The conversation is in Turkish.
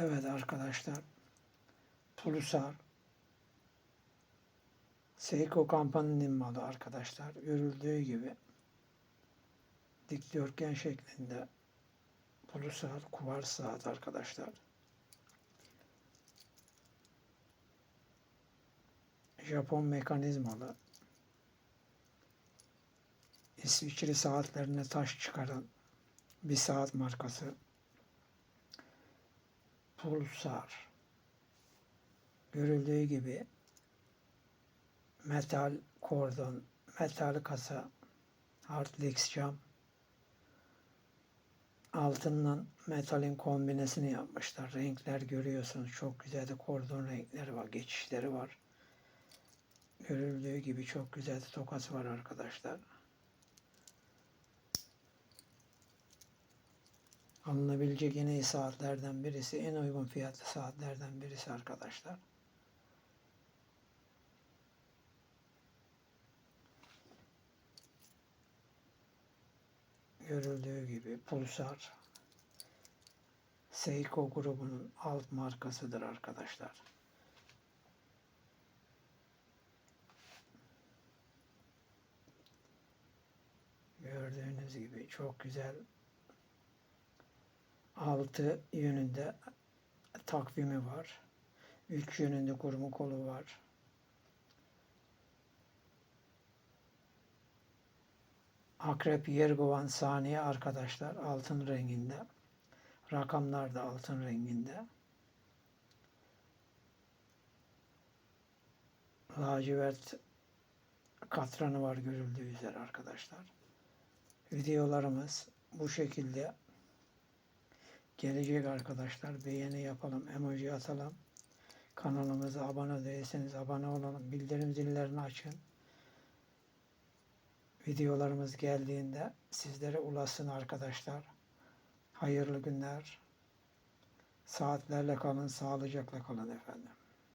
Evet arkadaşlar. Pulusar. Seiko Company'nin malı arkadaşlar. Görüldüğü gibi dikdörtgen şeklinde Pulusar kuvars saat arkadaşlar. Japon mekanizmalı. İsviçre saatlerine taş çıkaran bir saat markası. Pulsar. Görüldüğü gibi metal kordon, metal kasa, hardlex cam, altından metalin kombinesini yapmışlar. Renkler görüyorsunuz. Çok güzel de kordon renkleri var, geçişleri var. Görüldüğü gibi çok güzel de tokası var arkadaşlar. Alınabilecek en iyi saatlerden birisi, en uygun fiyatlı saatlerden birisi arkadaşlar. Görüldüğü gibi Pulsar Seiko grubunun alt markasıdır arkadaşlar. Gördüğünüz gibi çok güzel altı yönünde takvimi var. Üç yönünde kurma kolu var. Akrep Yergovan saniye arkadaşlar altın renginde. Rakamlar da altın renginde. Lacivert katranı var görüldüğü üzere arkadaşlar. Videolarımız bu şekilde gelecek arkadaşlar. Beğeni yapalım, emoji atalım. Kanalımıza abone değilseniz abone olalım. Bildirim zillerini açın. Videolarımız geldiğinde sizlere ulaşsın arkadaşlar. Hayırlı günler. Saatlerle kalın, sağlıcakla kalın efendim.